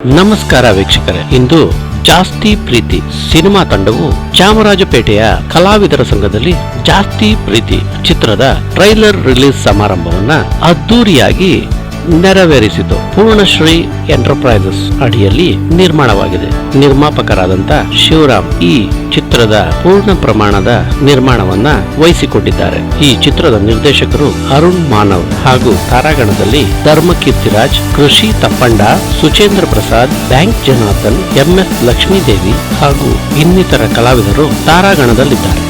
ನಮಸ್ಕಾರ ವೀಕ್ಷಕರೇ. ಇಂದು ಜಾಸ್ತಿ ಪ್ರೀತಿ ಸಿನಿಮಾ ತಂಡವು ಚಾಮರಾಜಪೇಟೆಯ ಕಲಾವಿದರ ಸಂಘದಲ್ಲಿ ಜಾಸ್ತಿ ಪ್ರೀತಿ ಚಿತ್ರದ ಟ್ರೈಲರ್ ರಿಲೀಸ್ ಸಮಾರಂಭವನ್ನ ಅದ್ದೂರಿಯಾಗಿ ನೆರವೇರಿಸಿತು. ಪೂರ್ಣಶ್ರೀ ಎಂಟರ್ಪ್ರೈಸಸ್ ಅಡಿಯಲ್ಲಿ ನಿರ್ಮಾಣವಾಗಿದೆ. ನಿರ್ಮಾಪಕರಾದಂತ ಶಿವರಾಮ್ ಈ ಚಿತ್ರದ ಪೂರ್ಣ ಪ್ರಮಾಣದ ನಿರ್ಮಾಣವನ್ನ ವಹಿಸಿಕೊಂಡಿದ್ದಾರೆ ಈ ಚಿತ್ರದ ನಿರ್ದೇಶಕರು ಅರುಣ್ ಮಾನವ್ ಹಾಗೂ ತಾರಾಗಣದಲ್ಲಿ ಧರ್ಮ ಕೀರ್ತಿರಾಜ್ ಕೃಷಿ ತಪ್ಪಂಡ, ಸುಚೇಂದ್ರ ಪ್ರಸಾದ್, ಬ್ಯಾಂಕ್ ಜನಾರ್ದನ್ ಎಂಎಸ್ ಲಕ್ಷ್ಮೀದೇವಿ ಹಾಗೂ ಇನ್ನಿತರ ಕಲಾವಿದರು ತಾರಾಗಣದಲ್ಲಿದ್ದಾರೆ.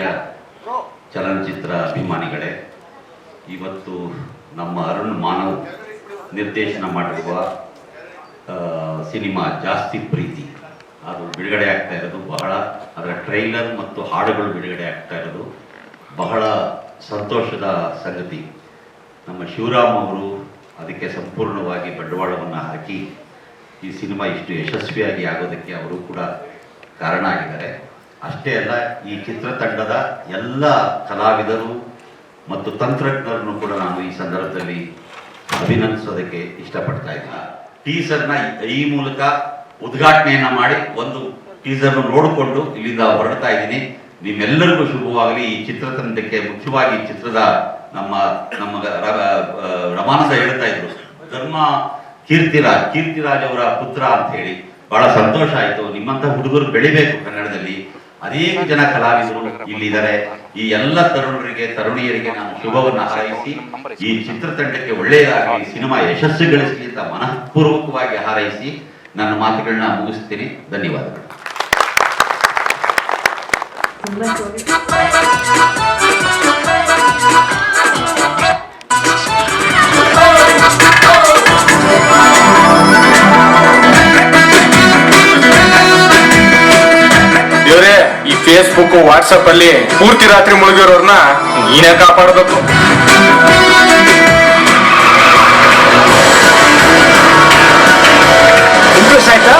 ಪ್ರೀತಿಯ ಚಲನಚಿತ್ರ ಅಭಿಮಾನಿಗಳೇ, ಇವತ್ತು ನಮ್ಮ ಅರುಣ್ ಮಾನವ್ ನಿರ್ದೇಶನ ಮಾಡಿರುವ ಸಿನಿಮಾ ಜಾಸ್ತಿ ಪ್ರೀತಿ. ಅದು ಬಿಡುಗಡೆ ಆಗ್ತಾ ಇರೋದು ಬಹಳ, ಅದರ ಟ್ರೈಲರ್ ಮತ್ತು ಹಾಡುಗಳು ಬಿಡುಗಡೆ ಆಗ್ತಾ ಇರೋದು ಬಹಳ ಸಂತೋಷದ ಸಂಗತಿ. ನಮ್ಮ ಶಿವರಾಮ್ ಅವರು ಅದಕ್ಕೆ ಸಂಪೂರ್ಣವಾಗಿ ಬಂಡವಾಳವನ್ನು ಹಾಕಿ ಈ ಸಿನಿಮಾ ಇಷ್ಟು ಯಶಸ್ವಿಯಾಗಿ ಆಗೋದಕ್ಕೆ ಅವರು ಕೂಡ ಕಾರಣ ಆಗಿದ್ದಾರೆ. ಅಷ್ಟೇ ಅಲ್ಲ, ಈ ಚಿತ್ರತಂಡದ ಎಲ್ಲ ಕಲಾವಿದರು ಮತ್ತು ತಂತ್ರಜ್ಞರನ್ನು ಕೂಡ ನಾನು ಈ ಸಂದರ್ಭದಲ್ಲಿ ಅಭಿನಂದಿಸೋದಕ್ಕೆ ಇಷ್ಟಪಡ್ತಾ ಇದ್ದೀನಿ. ಟೀಸರ್ನ ಈ ಮೂಲಕ ಉದ್ಘಾಟನೆಯನ್ನ ಮಾಡಿ ಒಂದು ಟೀಸರ್ನ ನೋಡಿಕೊಂಡು ಇಲ್ಲಿಂದ ಹೊರಡ್ತಾ ಇದ್ದೀನಿ. ನಿಮ್ಮೆಲ್ಲರಿಗೂ ಶುಭವಾಗಲಿ. ಈ ಚಿತ್ರತಂಡಕ್ಕೆ ಮುಖ್ಯವಾಗಿ ಚಿತ್ರದ ನಮ್ಮ ನಮ್ಮ ರಮಾನಂದ ಹೇಳ್ತಾ ಇದ್ರು. ಧರ್ಮ ಕೀರ್ತಿರಾಜ್ ಕೀರ್ತಿರಾಜ್ ಅವರ ಪುತ್ರ ಅಂತ ಹೇಳಿ. ಬಹಳ ಸಂತೋಷ ಆಯಿತು. ನಿಮ್ಮಂಥ ಹುಡುಗರು ಬೆಳಿಬೇಕು ಕನ್ನಡದಲ್ಲಿ. ಅನೇಕ ಜನ ಕಲಾವಿದರು ಇಲ್ಲಿದ್ದಾರೆ. ಈ ಎಲ್ಲ ತರುಣರಿಗೆ, ತರುಣಿಯರಿಗೆ ನಾನು ಶುಭವನ್ನು ಹಾರೈಸಿ, ಈ ಚಿತ್ರತಂಡಕ್ಕೆ ಒಳ್ಳೆಯದಾಗಲಿ ಸಿನಿಮಾ ಯಶಸ್ಸು ಗಳಿಸಲಿ ಅಂತ ಮನಃಪೂರ್ವಕವಾಗಿ ಹಾರೈಸಿ ನನ್ನ ಮಾತುಗಳನ್ನ ಮುಗಿಸ್ತೀನಿ. ಧನ್ಯವಾದಗಳು. ಫೇಸ್ಬುಕ್ ವಾಟ್ಸಪ್ ಅಲ್ಲಿ ಪೂರ್ತಿ ರಾತ್ರಿ ಮುಳುಗಿರೋರ್ನ ನೀನೇ ಕಾಪಾಡಬೇಕು. ಇಂಟ್ರೆಸ್ಟ್ ಆಯ್ತಾ?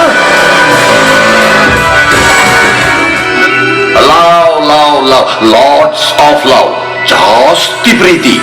Love love love lots of love ಜಾಸ್ತಿ ಪ್ರೀತಿ.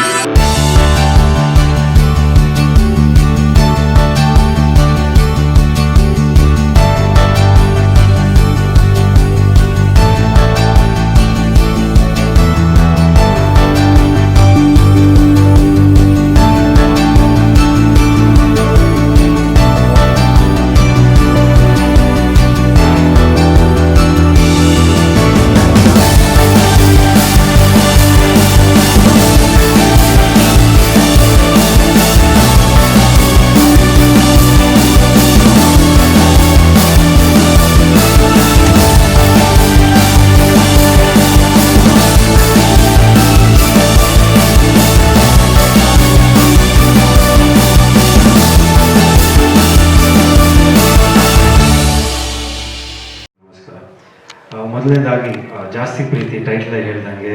ಮೊದಲನೇದಾಗಿ ಜಾಸ್ತಿ ಪ್ರೀತಿ ಟೈಟ್ಲ್ ಹೇಳ್ದಂಗೆ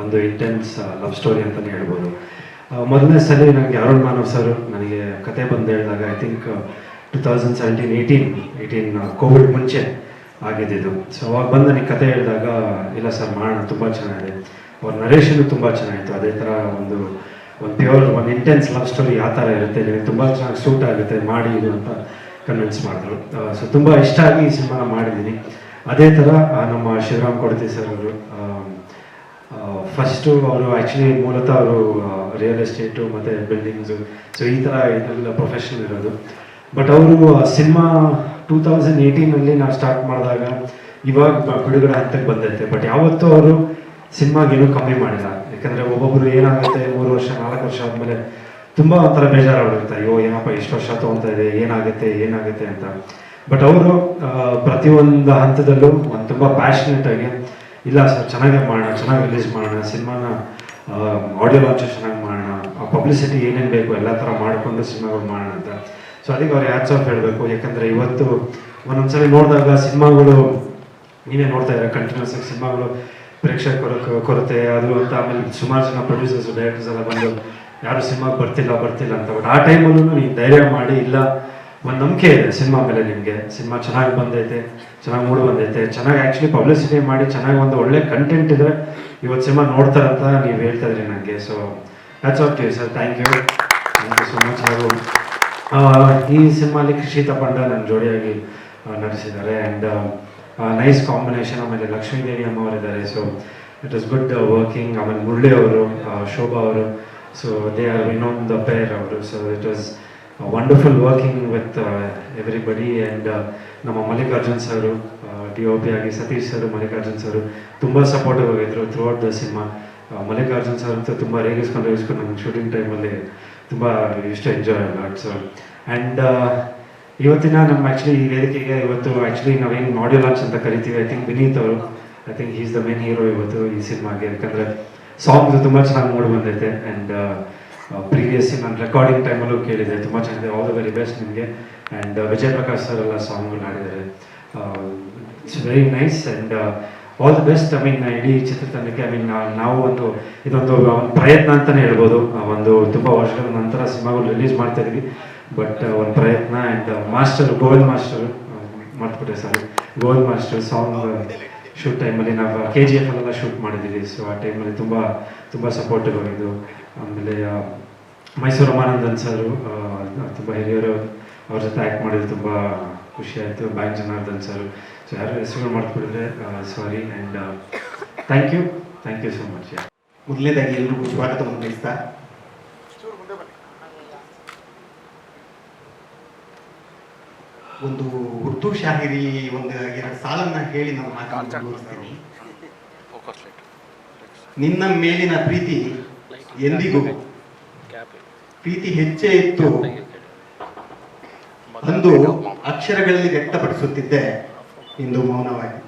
ಒಂದು ಇಂಟೆನ್ಸ್ ಲವ್ ಸ್ಟೋರಿ ಅಂತಲೇ ಹೇಳ್ಬೋದು. ಮೊದಲನೇ ಸಲ ನನಗೆ ಅರುಣ್ ಮಾನವ್ ಸರ್ ನನಗೆ ಕತೆ ಬಂದು ಹೇಳಿದಾಗ I think two thousand seventeen eighteen eighteen Covid ಮುಂಚೆ ಆಗಿದ್ದಿದ್ದು. ಸೊ ಅವಾಗ ಬಂದು ನನಗೆ ಕತೆ ಹೇಳಿದಾಗ, ಇಲ್ಲ ಸರ್, ಮಾಡೋಣ, ತುಂಬ ಚೆನ್ನಾಗಿದೆ. ಅವ್ರ ನರೇಶನು ತುಂಬ ಚೆನ್ನಾಗಿತ್ತು. ಅದೇ ಥರ ಒಂದು ಒಂದು ಪ್ಯೂರ್ ಒಂದು ಇಂಟೆನ್ಸ್ ಲವ್ ಸ್ಟೋರಿ ಆ ಥರ ಇರುತ್ತೆ. ನಿಮಗೆ ತುಂಬ ಚೆನ್ನಾಗಿ ಸೂಟ್ ಆಗುತ್ತೆ, ಮಾಡಿ ಇದು ಅಂತ ಕನ್ವಿನ್ಸ್ ಮಾಡಿದ್ರು. ಸೊ ತುಂಬ ಇಷ್ಟ ಆಗಿ ಈ ಸಿನಿಮಾನ ಮಾಡಿದ್ದೀನಿ. ಅದೇ ಥರ ನಮ್ಮ ಶಿವರಾಮ್ ಕೊಡ್ತಿ ಸರ್ ಅವರು ಫಸ್ಟು ಅವರು ಆ್ಯಕ್ಚುಲಿ ಮೂಲತಃ ಅವರು ರಿಯಲ್ ಎಸ್ಟೇಟು ಮತ್ತು ಬಿಲ್ಡಿಂಗ್ಸು ಸೊ ಈ ಥರ ಇದೆಲ್ಲ ಪ್ರೊಫೆಷನ್ ಇರೋದು. ಬಟ್ ಅವರು ಸಿನಿಮಾ ಟೂ ತೌಸಂಡ್ ಏಯ್ಟೀನಲ್ಲಿ ನಾವು ಸ್ಟಾರ್ಟ್ ಮಾಡಿದಾಗ ಇವಾಗ ಬಿಡುಗಡೆ ಹಂತಕ್ಕೆ ಬಂದೈತೆ. ಬಟ್ ಯಾವತ್ತೂ ಅವರು ಸಿನಿಮಾಗೇನು ಕಮ್ಮಿ ಮಾಡಿಲ್ಲ. ಯಾಕಂದರೆ ಒಬ್ಬೊಬ್ಬರು ಏನಾಗುತ್ತೆ, ಮೂರು ವರ್ಷ, ನಾಲ್ಕು ವರ್ಷ ಆದಮೇಲೆ ತುಂಬ ಒಂಥರ ಬೇಜಾರಾಗಿರುತ್ತೆ ಅಯ್ಯೋ, ಏನಪ್ಪ ಎಷ್ಟು ವರ್ಷ ತೊಗೊತಾ ಇದೆ, ಏನಾಗುತ್ತೆ ಏನಾಗುತ್ತೆ ಅಂತ. ಬಟ್ ಅವರು ಪ್ರತಿಯೊಂದು ಹಂತದಲ್ಲೂ ಒಂದು ತುಂಬ ಪ್ಯಾಷನೇಟ್ ಆಗಿ, ಇಲ್ಲ ಸರ್ ಚೆನ್ನಾಗೇ ಮಾಡೋಣ, ಚೆನ್ನಾಗಿ ರಿಲೀಸ್ ಮಾಡೋಣ, ಸಿನಿಮಾನ ಆಡಿಯೋ ಲಾಂಚ್ ಚೆನ್ನಾಗಿ ಮಾಡೋಣ ಪಬ್ಲಿಸಿಟಿ ಏನೇನು ಬೇಕು ಎಲ್ಲ ಥರ ಮಾಡಿಕೊಂಡು ಸಿನಿಮಾಗಳು ಮಾಡೋಣ ಅಂತ. ಸೊ ಅದಕ್ಕೆ ಅವ್ರು ಹ್ಯಾಟ್ಸ್ ಆಫ್ ಹೇಳಬೇಕು. ಯಾಕಂದರೆ ಇವತ್ತು ಒಂದೊಂದ್ಸಲಿ ನೋಡಿದಾಗ ಸಿನಿಮಾಗಳು ನೀವೇ ನೋಡ್ತಾ ಇದ್ದಾರೆ ಕಂಟಿನ್ಯೂಸ್ ಆಗಿ ಸಿನಿಮಾಗಳು ಪ್ರೇಕ್ಷಕರ ಕೊರತೆ ಅದು ಅಂತ, ಆಮೇಲೆ ಸುಮಾರು ಜನ ಪ್ರೊಡ್ಯೂಸರ್ಸ್ ಡೈರೆಕ್ಟರ್ಸ್ ಎಲ್ಲ ಬಂದು, ಯಾರು ಸಿನಿಮಾಗೆ ಬರ್ತಿಲ್ಲ ಬರ್ತಿಲ್ಲ ಅಂತ. ಬಟ್ ಆ ಟೈಮಲ್ಲೂ ನೀನು ಧೈರ್ಯ ಮಾಡಿ, ಇಲ್ಲ ಒಂದು ನಂಬಿಕೆ ಇದೆ ಸಿನಿಮಾ ಮೇಲೆ ನಿಮಗೆ. ಸಿನಿಮಾ ಚೆನ್ನಾಗಿ ಬಂದೈತೆ, ಚೆನ್ನಾಗಿ ಮೂಡ್ ಬಂದೈತೆ, ಚೆನ್ನಾಗಿ ಆ್ಯಕ್ಚುಲಿ ಪಬ್ಲಿಸಿಟಿ ಮಾಡಿ ಚೆನ್ನಾಗಿ ಒಂದು ಒಳ್ಳೆ ಕಂಟೆಂಟ್ ಇದ್ರೆ ಇವತ್ತು ಸಿನಿಮಾ ನೋಡ್ತಾರಂತ ನೀವು ಹೇಳ್ತಾ ಇದ್ರಿ ನನಗೆ so lots of sir thank you thank you so much ಹಾಗೂ ಈ ಸಿನಿಮಾಲಿ ಕೃಷಿತ ಪಂಡ ನನ್ನ ಜೋಡಿಯಾಗಿ ನಟಿಸಿದ್ದಾರೆ. ಆ್ಯಂಡ್ ನೈಸ್ ಕಾಂಬಿನೇಷನ್ ಆಮೇಲೆ ಲಕ್ಷ್ಮೀದೇವಿ ಅಮ್ಮ ಅವರಿದ್ದಾರೆ so it is good working ಆಮೇಲೆ ಮುರಳಿ ಅವರು ಶೋಭಾ ಅವರು. ಸೊ ದೇ ಆರ್ ಇನ್ನೊಂದು ಪೇರ್ ಅವರು. So it was wonderful working with everybody and ನಮ್ಮ Mallikarjun sir D O P ಆಗಿ ಸತೀಶ್ ಸರ್, ಮಲ್ಲಿಕಾರ್ಜುನ್ ಸರು ತುಂಬ ಸಪೋರ್ಟಿವ್ ಆಗಿದ್ರು throughout the cinema Mallikarjun sir ಅಂತೂ ತುಂಬ ರೇಗಿಸ್ಕೊಂಡು ರೇಗಿಸ್ಕೊಂಡು ನಮ್ಮ ಶೂಟಿಂಗ್ ಟೈಮಲ್ಲಿ ತುಂಬ ಇಷ್ಟ ಎಂಜಾಯ್ ಅಲ್ಲ ಸರ್. ಆ್ಯಂಡ್ ಇವತ್ತಿನ ನಮ್ಮ ಆ್ಯಕ್ಚುಲಿ ಈ ವೇದಿಕೆಗೆ ಇವತ್ತು ಆ್ಯಕ್ಚುಲಿ ನಾವೇನು ಆಡಿಯೋ ಲಾಂಚ್ ಅಂತ ಕರಿತೀವಿ ಐ ಥಿಂಕ್ ವಿನೀತ್ ಅವರು I think is the main hero ಇವತ್ತು ಈ ಸಿನಿಮಾಗೆ ಯಾಕಂದರೆ ಸಾಂಗ್ಸ್ ತುಂಬ ಚೆನ್ನಾಗಿ ಮೂಡಿ ಬಂದೈತೆ. ಆ್ಯಂಡ್ ಪ್ರೀವಿಯಸ್ ನಾನು ರೆಕಾರ್ಡಿಂಗ್ ಟೈಮಲ್ಲೂ ಕೇಳಿದೆ. ತುಂಬ ಚೆನ್ನಾಗಿದೆ. ಆಲ್ ದ ವೆರಿ ಬೆಸ್ಟ್ ನಿಮಗೆ. ಆ್ಯಂಡ್ ವಿಜಯ್ ಪ್ರಕಾಶ್ ಸರ್ ಎಲ್ಲ ಸಾಂಗ್ ಹಾಡಿದ್ದಾರೆ. It's very nice and all the best I mean ಇಡೀ ಚಿತ್ರತಂಡಕ್ಕೆ ಐ ಮೀನ್ ನಾವು ಒಂದು, ಇದೊಂದು ಪ್ರಯತ್ನ ಅಂತಲೇ ಹೇಳ್ಬೋದು. ಒಂದು ತುಂಬ ವರ್ಷಗಳ ನಂತರ ಸಿನಿಮಾಗಳು ರಿಲೀಸ್ ಮಾಡ್ತಾ ಇದ್ವಿ. ಬಟ್ ಒಂದು ಪ್ರಯತ್ನ ಆ್ಯಂಡ್ ಮಾಸ್ಟರ್ ಗೋವಿಂದ್ ಮಾಸ್ಟರ್ ಮಾಡ್ಬಿಟ್ಟೆ sir Govind master song shoot ಟೈಮಲ್ಲಿ ನಾವು ಕೆ ಜಿ ಎಫ್ ಅಲ್ಲೆಲ್ಲ ಶೂಟ್ ಮಾಡಿದ್ದೀವಿ. ಸೊ ಆ ಟೈಮಲ್ಲಿ ತುಂಬ ತುಂಬ ಸಪೋರ್ಟಿವ್ ಆಗಿದ್ದು. ಆಮೇಲೆ ಮೈಸೂರು ರಮಾನಂದನ್ ಸರ್ ತುಂಬ ಹಿರಿಯರು ಅವ್ರ ಜೊತೆ ಆ್ಯಕ್ಟ್ ಮಾಡಿದ್ರು ತುಂಬ ಖುಷಿ ಆಯಿತು. Bank Janardhan sir. ಸೊ ಯಾರು ಹೆಸರುಗಳು ಮಾಡ್ಕೊಡಿದ್ರೆ sorry and thank you thank you so much ಮೊದಲನೇದಾಗಿ ಎಲ್ರಿಗೂ ಸ್ವಾಗತವನ್ನು ಬಯಸ್ತಾ ಒಂದು ಉರ್ದು ಶಾಹಿರಿ ಒಂದು ಎರಡು ಸಾಲನ್ನ ಹೇಳಿ ನಾನು ಮಾತಾಡ್ತೀನಿ ನಿನ್ನ ಮೇಲಿನ ಪ್ರೀತಿ ಎಂದಿಗೂ ಪ್ರೀತಿ ಹೆಚ್ಚೇ ಇತ್ತು. ಅಂದು ಅಕ್ಷರಗಳಲ್ಲಿ ವ್ಯಕ್ತಪಡಿಸುತ್ತಿದ್ದೆ ಇಂದು ಮೌನವಾಗಿ.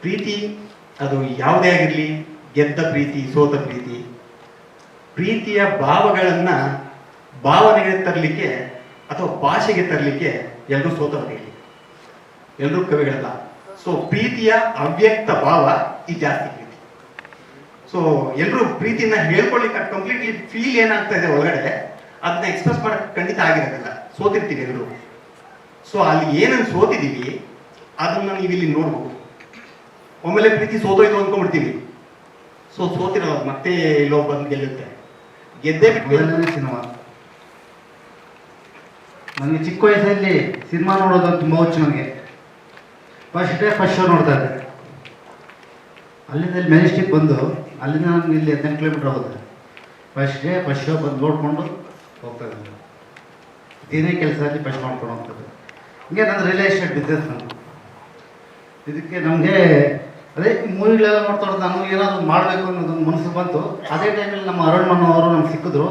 ಪ್ರೀತಿ ಅದು ಯಾವುದೇ ಆಗಿರಲಿ ಗೆದ್ದ ಪ್ರೀತಿ ಸೋತ ಪ್ರೀತಿ ಪ್ರೀತಿಯ ಭಾವಗಳನ್ನ ಭಾವನೆಗೆ ತರಲಿಕ್ಕೆ ಅಥವಾ ಭಾಷೆಗೆ ತರಲಿಕ್ಕೆ ಎಲ್ಲರೂ ಸೋತವರಿಗೆ ಎಲ್ಲರೂ ಕವಿಗಳಲ್ಲ. ಸೊ ಪ್ರೀತಿಯ ಅವ್ಯಕ್ತ ಭಾವ ಈ ಜಾಸ್ತಿ ಪ್ರೀತಿ. ಸೊ ಎಲ್ಲರೂ ಪ್ರೀತಿನ ಹೇಳ್ಕೊಳ್ಳಿಕ್ಕೆ ಕಂಪ್ಲೀಟ್ಲಿ ಫೀಲ್ ಏನಾಗ್ತಾ ಇದೆ ಒಳಗಡೆ, ಅದನ್ನ ಎಕ್ಸ್ಪ್ರೆಸ್ ಮಾಡಕ್ ಖಂಡಿತ ಆಗಿರೋದಿಲ್ಲ. ಸೋತಿರ್ತೀವಿ ಎಲ್ಲರೂ ಸೊ ಅಲ್ಲಿ ಏನನ್ನು ಸೋತಿದೀವಿ, ಅದನ್ನ ನೀವು ಇಲ್ಲಿ ನೋಡ್ಬೋದು. ಒಮ್ಮೆಲೆ ಪ್ರೀತಿ ಸೋತೋಯ್ತು ಅಂದ್ಕೊಂಡ್ಬಿಡ್ತೀವಿ ಸೊ ಸೋತಿರಲ್ಲ ಮತ್ತೆ ಎಲ್ಲೋ ಬಂದು ಗೆಲ್ಲುತ್ತೆ. ಗೆದ್ದೇ ಬಿಟ್ಟು ಸಿನಿಮಾ. ನನಗೆ ಚಿಕ್ಕ ವಯಸ್ಸಲ್ಲಿ ಸಿನಿಮಾ ನೋಡೋದು ತುಂಬ ಹುಚ್ಚು ನನಗೆ. ಫಸ್ಟ್ ಡೇ ಫಸ್ಟ್ ಶೋ ನೋಡ್ತಾ ಇದ್ದೆ. ಅಲ್ಲಿಂದ ಮೆಜೆಸ್ಟಿಕ್ ಬಂದು, ಅಲ್ಲಿಂದ ನಾನು ಇಲ್ಲಿ ಹದಿನೆಂಟು ಕಿಲೋಮೀಟ್ರ್ ಹೋಗುತ್ತೆ ಫಸ್ಟ್ ಡೇ ಫಸ್ಟ್ ಶೋ ಬಂದು ನೋಡಿಕೊಂಡು ಹೋಗ್ತಾ ಇದ್ದೆ. ಕೆಲಸ ಕೆಲಸದಲ್ಲಿ ಫಸ್ಟ್ ಮಾಡ್ಕೊಂಡು ಹೋಗ್ತದೆ ಹಿಂಗೆ ನನ್ನ ರಿಯಲ್ ಎಸ್ಟೇಟ್ ಬಿಸ್ನೆಸ್ ನಾನು ಇದಕ್ಕೆ ನಮಗೆ ಅದೇ ಮೂವಿಗಳೆಲ್ಲ ನೋಡ್ತಾ ನಾನು ಏನಾದರೂ ಮಾಡಬೇಕು ಅನ್ನೋದು ಮನಸ್ಸು ಬಂತು. ಅದೇ ಟೈಮಲ್ಲಿ ನಮ್ಮ ಅರುಣ್ ಅವರು ನಮ್ಗೆ ಸಿಕ್ಕಿದ್ರು.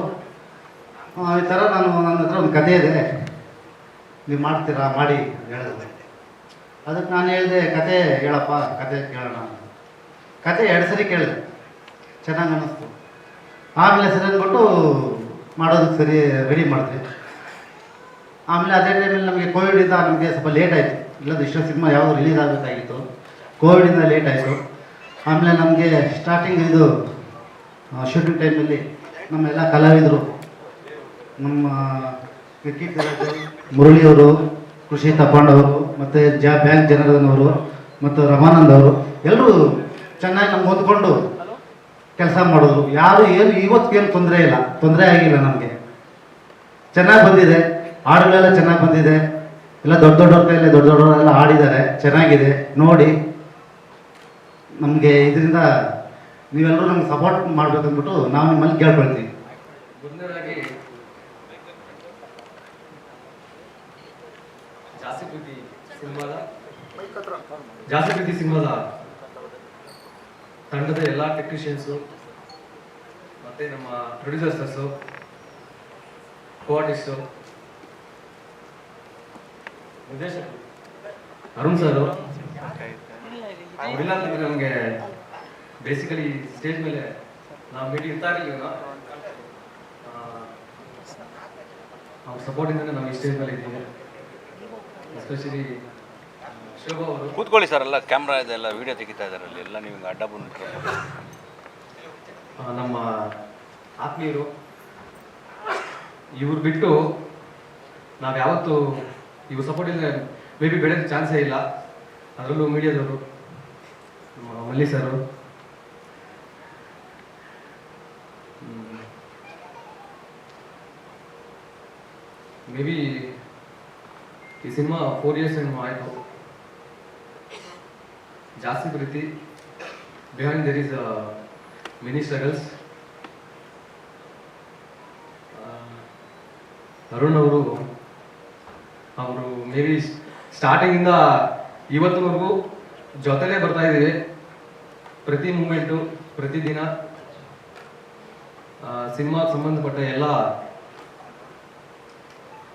ಈ ಥರ ನಾನು ನನ್ನ ಹತ್ರ ಒಂದು ಕತೆ ಇದೆ. ನೀವು ಮಾಡ್ತೀರಾ, ಮಾಡಿ ಹೇಳಿದೆ ಅದಕ್ಕೆ ನಾನು ಹೇಳಿದೆ ಕತೆ ಹೇಳಪ್ಪ ಕತೆ ಕೇಳೋಣ ಅಂತ. ಕತೆ ಎರಡು ಸರಿ ಕೇಳಿದೆ. ಚೆನ್ನಾಗಿ ಅನ್ನಿಸ್ತು. ಆಮೇಲೆ ಸರಿ ಅಂದ್ಬಿಟ್ಟು ಮಾಡೋದಕ್ಕೆ ಸರಿ ರೆಡಿ ಮಾಡಿದ್ವಿ. ಆಮೇಲೆ ಅದೇ ಟೈಮಲ್ಲಿ ನಮಗೆ ಕೋವಿಡಿಂದ ನಮಗೆ ಸ್ವಲ್ಪ ಲೇಟ್ ಆಯಿತು. ಇಲ್ಲದ ಇಷ್ಟೋ ಸಿನಿಮಾ ಯಾವುದು ರಿಲೀಸ್ ಆಗಬೇಕಾಗಿತ್ತು. ಕೋವಿಡಿಂದ ಲೇಟ್ ಆಯಿತು. ಆಮೇಲೆ ನಮಗೆ ಸ್ಟಾರ್ಟಿಂಗ್ ಇದು ಶೂಟಿಂಗ್ ಟೈಮಲ್ಲಿ ನಮ್ಮೆಲ್ಲ ಕಲಾವಿದರು. ನಮ್ಮ ಕ್ರಿಕೆಟ್ ಮುರಳಿಯವರು, ಕೃಷಿ ತಪ್ಪಾಂಡವರು ಮತ್ತು ಜಾ ಬ್ಯಾಂಕ್ ಜನಾರ್ದನ್ ಅವರು ಮತ್ತು ರಮಾನಂದ್ ಅವರು ಎಲ್ಲರೂ ಚೆನ್ನಾಗಿ ನಮ್ಗೆ ಹೊಂದ್ಕೊಂಡು ಕೆಲಸ ಮಾಡೋದು ಯಾರು ಏನು ಇವತ್ತಿಗೇನು ತೊಂದರೆ ಇಲ್ಲ. ತೊಂದರೆ ಆಗಿಲ್ಲ ನಮಗೆ. ಚೆನ್ನಾಗಿ ಬಂದಿದೆ. ಹಾಡುಗಳೆಲ್ಲ ಚೆನ್ನಾಗಿ ಬಂದಿದೆ. ಎಲ್ಲ ದೊಡ್ಡ ದೊಡ್ಡವ್ರ ಕೈಯಲ್ಲಿ ದೊಡ್ಡ ದೊಡ್ಡವರೆಲ್ಲ ಹಾಡಿದ್ದಾರೆ. ಚೆನ್ನಾಗಿದೆ. ನೋಡಿ, ನಮಗೆ ಇದರಿಂದ ನೀವೆಲ್ಲರೂ ನಮ್ಗೆ ಸಪೋರ್ಟ್ ಮಾಡ್ಬೇಕಂದ್ಬಿಟ್ಟು ನಾವು ನಿಮ್ಮಲ್ಲಿ ಕೇಳ್ಕೊಳ್ತೀವಿ ಮೊದಲನೇದಾಗಿ ಜಾಸ್ತಿ ಪ್ರೀತಿ ಸಿನಿಮಾದ ಜಾಸ್ತಿ ಪ್ರೀತಿ ಸಿನಿಮಾದ ತಂಡದ ಎಲ್ಲ ಟೆಕ್ನಿಷಿಯನ್ಸು ಮತ್ತೆ ನಮ್ಮ ಪ್ರೊಡ್ಯೂಸರ್ಸು ಕೋಆರ್ಟಿಸ್ಟು ನಿರ್ದೇಶಕರು ಅರುಣ್ ಸರ್ ಅವರಿಲ್ಲ ಅಂತಂದ್ರೆ ನಮಗೆ ಬೇಸಿಕಲಿ ಸ್ಟೇಜ್ ಮೇಲೆ ನಾವು ಮೀಟಿಂಗ್ ಇರ್ತಾ ಇರಲಿಲ್ಲ ಅವ್ರ ಸಪೋರ್ಟಿಂದನೇ ನಾವು ಈ ಸ್ಟೇಜ್ ಮೇಲೆ ಇದ್ದೀವಿ. ಎಸ್ಪೆಷಲಿ ಕೂತ್ಕೊಳ್ಳಿ ಸರ್ ಎಲ್ಲ ಕ್ಯಾಮ್ರಾ ಇದೆಲ್ಲ ವಿಡಿಯೋ ತೆಗಿತಾ ಇದ್ದಾರೆ ಅಲ್ಲಿ. ಎಲ್ಲ ನೀವು ಅಡ್ಡ ಬಂದ್ಬಿಟ್ರೆ ನಮ್ಮ ಆತ್ಮೀಯರು, ಇವ್ರು ಬಿಟ್ಟು ನಾವು ಯಾವತ್ತು ಇವ್ರು ಸಪೋರ್ಟ್ ಇಲ್ಲದೆ ಮೇ ಬಿ ಬೆಳೆಯೋದು ಚಾನ್ಸೇ ಇಲ್ಲ. ಅದರಲ್ಲೂ ಮೀಡಿಯಾದವರು ಮಲ್ಲಿ ಸರ್ ಮೇ ಬಿ ಈ ಸಿನಿಮಾ ಫೋರ್ ಇಯರ್ಸ್ ಏನೋ ಆಯಿತು. ಜಾಸ್ತಿ ಪ್ರೀತಿ behind there is mini struggles Arun ಅವರು ಅವರು ಮೇ ಬಿ ಸ್ಟಾರ್ಟಿಂಗಿಂದ ಇವತ್ತಿನವರೆಗೂ ಜೊತೆಲೇ ಬರ್ತಾ ಇದ್ದೀವಿ. ಪ್ರತಿ ಮೂಮೆಂಟು ಪ್ರತಿದಿನ ಸಿನಿಮಾಗೆ ಸಂಬಂಧಪಟ್ಟ ಎಲ್ಲ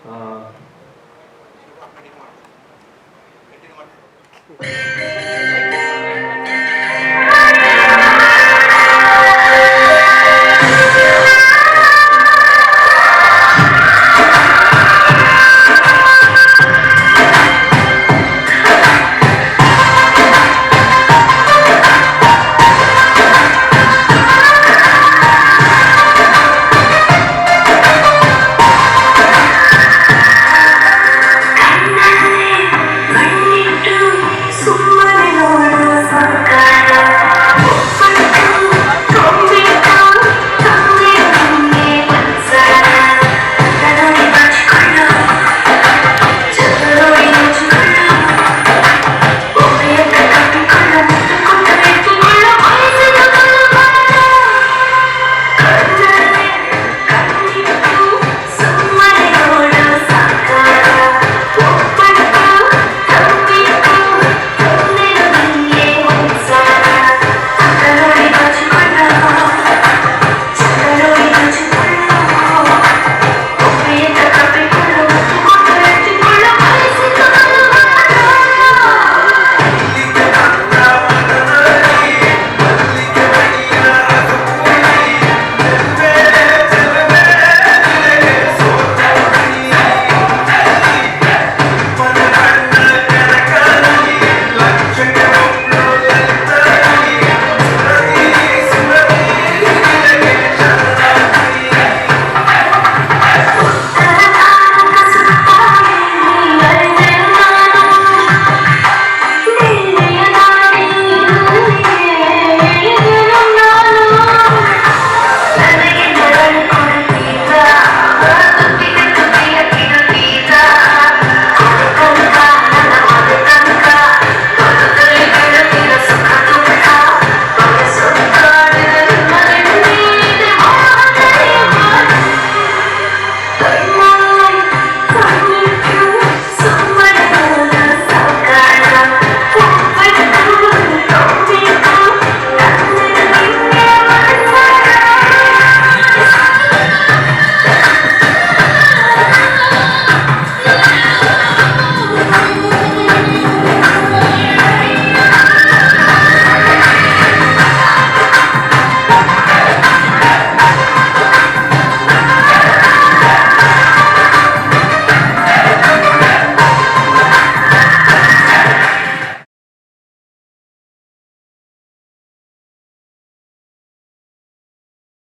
ಆ,